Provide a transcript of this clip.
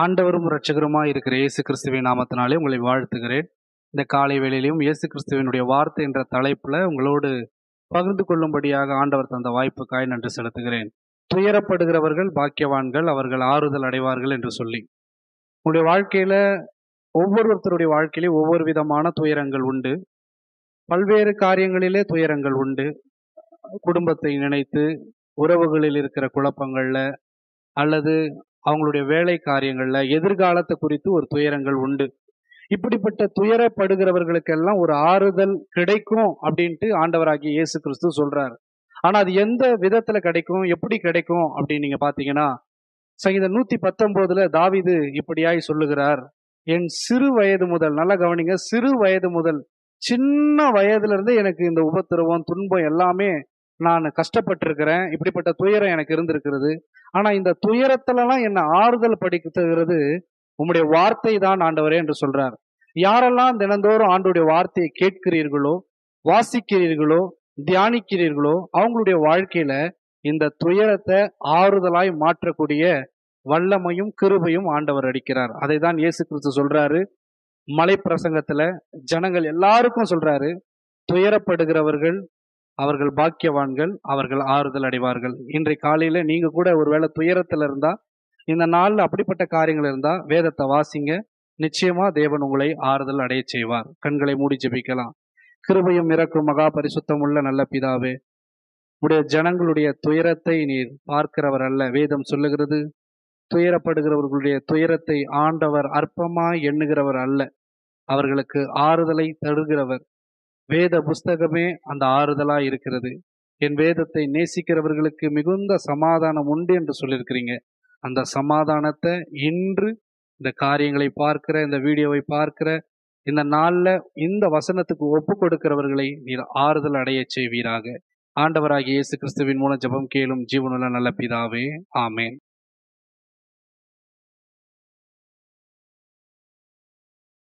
ஆண்டவரும் இரட்சகருமாய் இருக்கிற இயேசு கிறிஸ்துவின் நாமத்தினாலே உங்களை வாழ்த்துகிறேன். இந்த காலை வேளையிலையும் இயேசு கிறிஸ்துவினுடைய வார்த்தை என்ற தலைப்பில் உங்களோடு பகிர்ந்து கொள்ளும்படியாக ஆண்டவர் தந்த வாய்ப்புக்காய் நன்றி செலுத்துகிறேன். துயரப்படுகிறவர்கள் பாக்கியவான்கள் அவர்கள் ஆறுதல் அடைவார்கள் என்று சொல்லி. உங்களுடைய வாழ்க்கையில் ஒவ்வொருத்தருடைய வாழ்க்கையிலே ஒவ்வொரு விதமான துயரங்கள் உண்டு. பல்வேறு காரியங்களிலே துயரங்கள் உண்டு. குடும்பத்தை நினைத்து உறவுகளில் இருக்கிற குழப்பங்களில் அல்லது அவங்களுடைய வேலை காரியங்களில் எதிர்காலத்தை குறித்து ஒரு துயரங்கள் உண்டு. இப்படிப்பட்ட துயரப்படுகிறவர்களுக்கெல்லாம் ஒரு ஆறுதல் கிடைக்கும் அப்படின்ட்டு ஆண்டவராகிய இயேசு கிறிஸ்து சொல்றாரு. ஆனா அது எந்த விதத்துல கிடைக்கும் எப்படி கிடைக்கும் அப்படின்னு நீங்க பாத்தீங்கன்னா சங்கீதம் நூத்தி பத்தொன்பதுல தாவிது இப்படியாய் சொல்லுகிறார். என் சிறு வயது முதல் நல்லா கவனிங்க சிறு வயது முதல் சின்ன வயதுல இருந்து எனக்கு இந்த உபத்திரவம் துன்பம் எல்லாமே நான் கஷ்டப்பட்டிருக்கிறேன் இப்படிப்பட்ட துயரம் எனக்கு இருந்திருக்கிறது. ஆனால் இந்த துயரத்துலலாம் என்னை ஆறுதல் படிக்கிறது உம்முடைய வார்த்தை தான் ஆண்டவரே என்று சொல்றார். யாரெல்லாம் தினந்தோறும் ஆண்டுடைய வார்த்தையை கேட்கிறீர்களோ வாசிக்கிறீர்களோ தியானிக்கிறீர்களோ அவங்களுடைய வாழ்க்கையில இந்த துயரத்தை ஆறுதலாய் மாற்றக்கூடிய வல்லமையும் கிருபையும் ஆண்டவர் அடிக்கிறார். அதை தான் இயேசு கிறிஸ்து சொல்றாரு. மலை பிரசங்கத்துல ஜனங்கள் எல்லாருக்கும் சொல்றாரு துயரப்படுகிறவர்கள் அவர்கள் பாக்கியவான்கள் அவர்கள் ஆறுதல் அடைவார்கள். இன்றைக்கு காலையில நீங்க கூட ஒருவேளை துயரத்துல இருந்தா இந்த நாள்ல அப்படிப்பட்ட காரியங்கள் இருந்தா வேதத்தை வாசிங்க. நிச்சயமா தேவன் உங்களை ஆறுதல் அடைய செய்வார். கண்களை மூடி ஜெபிக்கலாம். கிருபையும் இறக்கும் மகா பரிசுத்தம் உள்ள நல்ல பிதாவே உடைய ஜனங்களுடைய துயரத்தை நீர் பார்க்கிறவர் அல்ல. வேதம் சொல்லுகிறது துயரப்படுகிறவர்களுடைய துயரத்தை ஆண்டவர் அற்பமாய் எண்ணுகிறவர் அல்ல. அவர்களுக்கு ஆறுதலை தருகிறவர். வேத புஸ்தகமே அந்த ஆறுதலாக இருக்கிறது. என் வேதத்தை நேசிக்கிறவர்களுக்கு மிகுந்த சமாதானம் உண்டு என்று சொல்லியிருக்கிறீங்க. அந்த சமாதானத்தை இன்று இந்த காரியங்களை பார்க்கிற இந்த வீடியோவை பார்க்கிற இந்த நாளில் இந்த வசனத்துக்கு ஒப்பு கொடுக்கிறவர்களை நீர் ஆறுதல் அடைய செய்வீராக. ஆண்டவராகிய இயேசு கிறிஸ்துவின் மூலம் ஜெபம் கேளும் ஜீவனுள்ள நல்ல பிதாவே ஆமேன்.